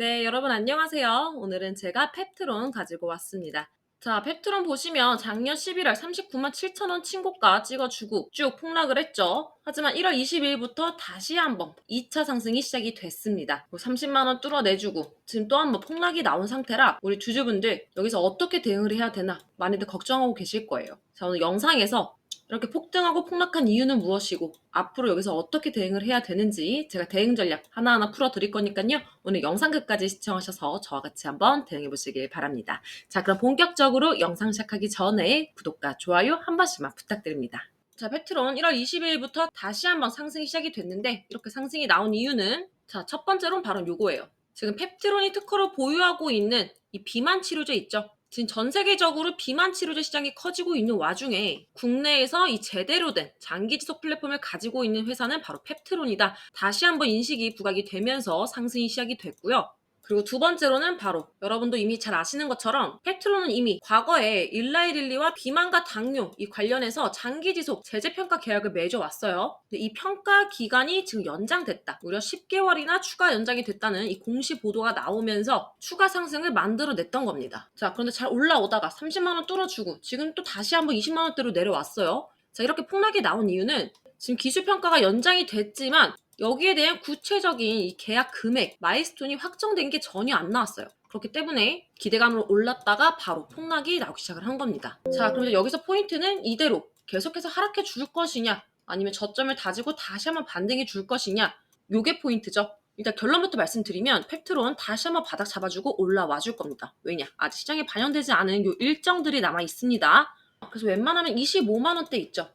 네, 여러분 안녕하세요. 오늘은 제가 펩트론 가지고 왔습니다. 자, 펩트론 보시면 작년 11월 39만 7천 원 친고가 찍어주고 쭉 폭락을 했죠. 하지만 1월 22일부터 다시 한번 2차 상승이 시작이 됐습니다. 30만 원 뚫어내주고 지금 또 한 번 폭락이 나온 상태라 우리 주주분들 여기서 어떻게 대응을 해야 되나 많이들 걱정하고 계실 거예요. 자, 오늘 영상에서 이렇게 폭등하고 폭락한 이유는 무엇이고 앞으로 여기서 어떻게 대응을 해야 되는지 제가 대응 전략 하나하나 풀어드릴 거니까요. 오늘 영상 끝까지 시청하셔서 저와 같이 한번 대응해 보시길 바랍니다. 자 그럼 본격적으로 영상 시작하기 전에 구독과 좋아요 한 번씩만 부탁드립니다. 자 페트론 1월 22일부터 다시 한번 상승이 시작이 됐는데 이렇게 상승이 나온 이유는 자 첫 번째로는 바로 요거예요. 지금 펩트론이 특허로 보유하고 있는 이 비만 치료제 있죠? 지금 전 세계적으로 비만 치료제 시장이 커지고 있는 와중에 국내에서 이 제대로 된 장기 지속 플랫폼을 가지고 있는 회사는 바로 펩트론이다. 다시 한번 인식이 부각이 되면서 상승이 시작이 됐고요. 그리고 두 번째로는 바로 여러분도 이미 잘 아시는 것처럼 펩트론은 이미 과거에 일라이릴리와 비만과 당뇨 이 관련해서 장기 지속 제재 평가 계약을 맺어왔어요. 이 평가 기간이 지금 연장됐다. 무려 10개월이나 추가 연장이 됐다는 이 공시 보도가 나오면서 추가 상승을 만들어냈던 겁니다. 자, 그런데 잘 올라오다가 30만 원 뚫어주고 지금 또 다시 한번 20만 원대로 내려왔어요. 자, 이렇게 폭락이 나온 이유는 지금 기술 평가가 연장이 됐지만 여기에 대한 구체적인 이 계약 금액, 마일스톤이 확정된 게 전혀 안 나왔어요. 그렇기 때문에 기대감으로 올랐다가 바로 폭락이 나오기 시작을 한 겁니다. 자, 그럼 이제 여기서 포인트는 이대로 계속해서 하락해 줄 것이냐, 아니면 저점을 다지고 다시 한번 반등해 줄 것이냐, 요게 포인트죠. 일단 결론부터 말씀드리면 팩트론 다시 한번 바닥 잡아주고 올라와 줄 겁니다. 왜냐? 아직 시장에 반영되지 않은 요 일정들이 남아 있습니다. 그래서 웬만하면 25만 원대 있죠.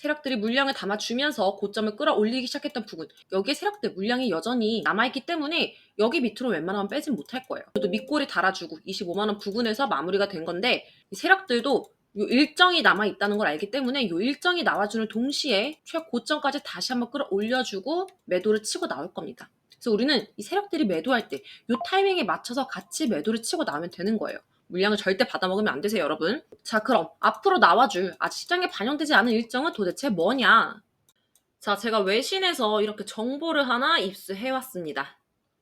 세력들이 물량을 담아주면서 고점을 끌어올리기 시작했던 부분 여기에 세력들 물량이 여전히 남아있기 때문에 여기 밑으로 웬만하면 빼진 못할 거예요. 그래도 밑골이 달아주고 25만원 부근에서 마무리가 된 건데 이 세력들도 요 일정이 남아 있다는 걸 알기 때문에 요 일정이 나와주는 동시에 최고점까지 다시 한번 끌어올려주고 매도를 치고 나올 겁니다. 그래서 우리는 이 세력들이 매도할 때 요 타이밍에 맞춰서 같이 매도를 치고 나오면 되는 거예요. 물량을 절대 받아먹으면 안 되세요, 여러분. 자, 그럼 앞으로 나와줄 아직 시장에 반영되지 않은 일정은 도대체 뭐냐? 자, 제가 외신에서 이렇게 정보를 하나 입수해왔습니다.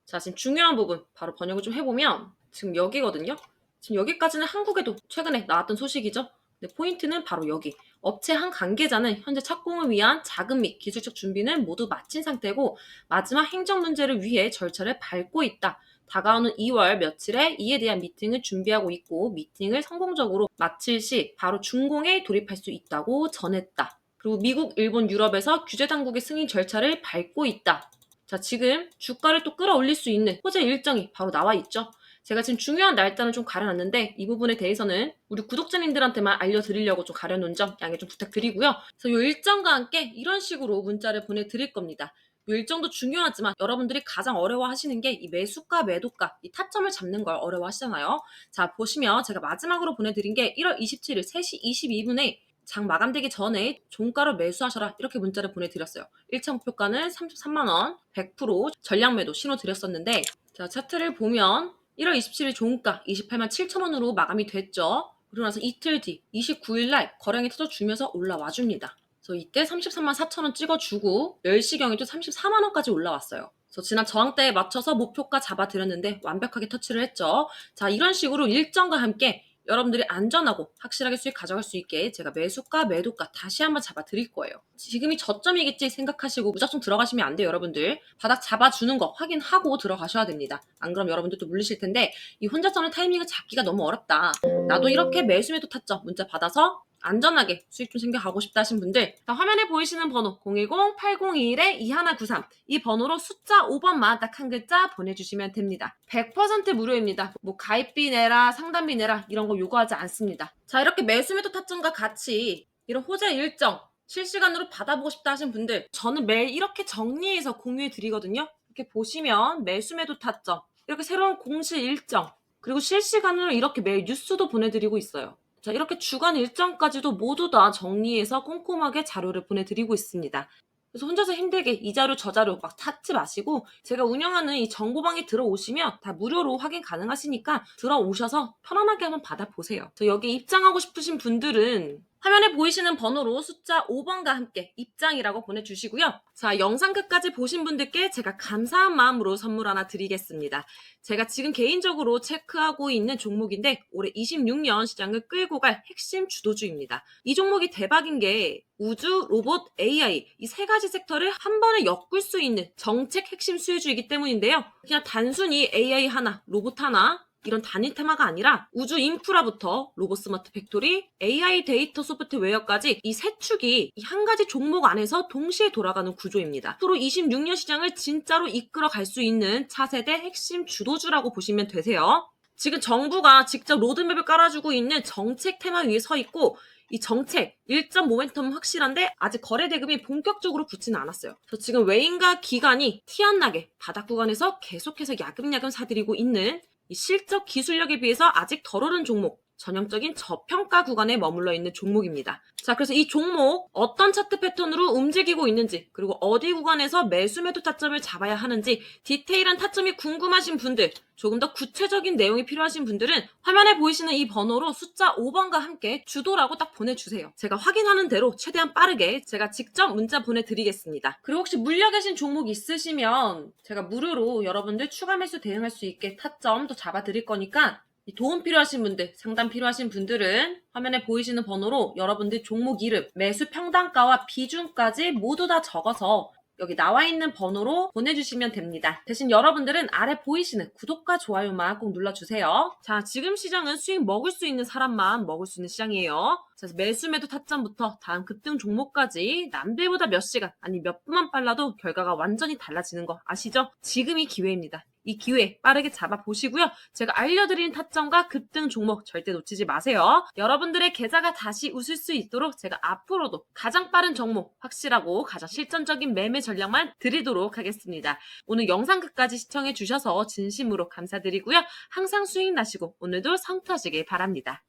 자, 지금 중요한 부분 바로 번역을 좀 해보면 지금 여기거든요. 지금 여기까지는 한국에도 최근에 나왔던 소식이죠. 근데 포인트는 바로 여기. 업체 한 관계자는 현재 착공을 위한 자금 및 기술적 준비는 모두 마친 상태고 마지막 행정 문제를 위해 절차를 밟고 있다. 다가오는 2월 며칠에 이에 대한 미팅을 준비하고 있고 미팅을 성공적으로 마칠 시 바로 준공에 돌입할 수 있다고 전했다. 그리고 미국, 일본, 유럽에서 규제 당국의 승인 절차를 밟고 있다. 자, 지금 주가를 또 끌어올릴 수 있는 호재 일정이 바로 나와 있죠. 제가 지금 중요한 날짜는 좀 가려놨는데 이 부분에 대해서는 우리 구독자님들한테만 알려드리려고 좀 가려놓은 점 양해 좀 부탁드리고요. 그래서 이 일정과 함께 이런 식으로 문자를 보내드릴 겁니다. 이 일정도 중요하지만 여러분들이 가장 어려워하시는 게 이 매수가, 매도가, 이 타점을 잡는 걸 어려워하시잖아요. 자, 보시면 제가 마지막으로 보내드린 게 1월 27일 3시 22분에 장 마감되기 전에 종가로 매수하셔라 이렇게 문자를 보내드렸어요. 1차 목표가는 33만원, 100% 전량 매도 신호 드렸었는데 자 차트를 보면 1월 27일 종가 28만 7천원으로 마감이 됐죠. 그러고 나서 이틀 뒤 29일날 거량이 터져주면서 올라와 줍니다. 그래서 이때 33만 4천 원 찍어주고 10시경에도 34만 원까지 올라왔어요. 그래서 지난 저항대에 맞춰서 목표가 잡아드렸는데 완벽하게 터치를 했죠. 자 이런 식으로 일정과 함께 여러분들이 안전하고 확실하게 수익 가져갈 수 있게 제가 매수가, 매도가 다시 한번 잡아 드릴 거예요. 지금이 저점이겠지 생각하시고 무작정 들어가시면 안 돼요, 여러분들. 바닥 잡아주는 거 확인하고 들어가셔야 됩니다. 안 그럼 여러분들도 물리실 텐데 이 혼자 서는 타이밍을 잡기가 너무 어렵다. 나도 이렇게 매수 매도 탔죠. 문자 받아서 안전하게 수익 좀 챙겨가고 싶다 하신 분들 자, 화면에 보이시는 번호 010-801-2193 이 번호로 숫자 5번만 딱 한 글자 보내주시면 됩니다. 100% 무료입니다. 뭐 가입비 내라 상담비 내라 이런 거 요구하지 않습니다. 자 이렇게 매수매도 타점과 같이 이런 호재 일정 실시간으로 받아보고 싶다 하신 분들 저는 매일 이렇게 정리해서 공유해 드리거든요. 이렇게 보시면 매수매도 타점 이렇게 새로운 공시 일정 그리고 실시간으로 이렇게 매일 뉴스도 보내드리고 있어요. 자, 이렇게 주간 일정까지도 모두 다 정리해서 꼼꼼하게 자료를 보내드리고 있습니다. 그래서 혼자서 힘들게 이 자료 저 자료 막 찾지 마시고 제가 운영하는 이 정보방에 들어오시면 다 무료로 확인 가능하시니까 들어오셔서 편안하게 한번 받아보세요. 저 여기 입장하고 싶으신 분들은 화면에 보이시는 번호로 숫자 5번과 함께 입장이라고 보내주시고요. 자, 영상 끝까지 보신 분들께 제가 감사한 마음으로 선물 하나 드리겠습니다. 제가 지금 개인적으로 체크하고 있는 종목인데 올해 26년 시장을 끌고 갈 핵심 주도주입니다. 이 종목이 대박인 게 우주, 로봇, AI 이 세 가지 섹터를 한 번에 엮을 수 있는 정책 핵심 수혜주이기 때문인데요. 그냥 단순히 AI 하나, 로봇 하나 이런 단일 테마가 아니라 우주 인프라부터 로봇 스마트 팩토리, AI 데이터 소프트웨어까지 이 세 축이 이 한 가지 종목 안에서 동시에 돌아가는 구조입니다. 앞으로 26년 시장을 진짜로 이끌어 갈 수 있는 차세대 핵심 주도주라고 보시면 되세요. 지금 정부가 직접 로드맵을 깔아주고 있는 정책 테마 위에 서 있고 이 정책 일정 모멘텀은 확실한데 아직 거래 대금이 본격적으로 붙지는 않았어요. 그래서 지금 외인과 기관이 티 안 나게 바닥 구간에서 계속해서 야금야금 사들이고 있는 이 실적 기술력에 비해서 아직 덜 오른 종목, 전형적인 저평가 구간에 머물러 있는 종목입니다. 자, 그래서 이 종목 어떤 차트 패턴으로 움직이고 있는지, 그리고 어디 구간에서 매수 매도 타점을 잡아야 하는지 디테일한 타점이 궁금하신 분들, 조금 더 구체적인 내용이 필요하신 분들은 화면에 보이시는 이 번호로 숫자 5번과 함께 주도라고 딱 보내주세요. 제가 확인하는 대로 최대한 빠르게 제가 직접 문자 보내드리겠습니다. 그리고 혹시 물려 계신 종목 있으시면 제가 무료로 여러분들 추가 매수 대응할 수 있게 타점 도 잡아드릴 거니까 이 도움 필요하신 분들, 상담 필요하신 분들은 화면에 보이시는 번호로 여러분들 종목 이름, 매수 평단가와 비중까지 모두 다 적어서 여기 나와 있는 번호로 보내주시면 됩니다. 대신 여러분들은 아래 보이시는 구독과 좋아요만 꼭 눌러주세요. 자, 지금 시장은 수익 먹을 수 있는 사람만 먹을 수 있는 시장이에요. 자, 그래서 매수 매도 타점부터 다음 급등 종목까지 남들보다 몇 시간, 아니 몇 분만 빨라도 결과가 완전히 달라지는 거 아시죠? 지금이 기회입니다. 이 기회 빠르게 잡아보시고요. 제가 알려드린 타점과 급등 종목 절대 놓치지 마세요. 여러분들의 계좌가 다시 웃을 수 있도록 제가 앞으로도 가장 빠른 종목, 확실하고 가장 실전적인 매매 전략만 드리도록 하겠습니다. 오늘 영상 끝까지 시청해 주셔서 진심으로 감사드리고요. 항상 수익 나시고 오늘도 성투하시길 바랍니다.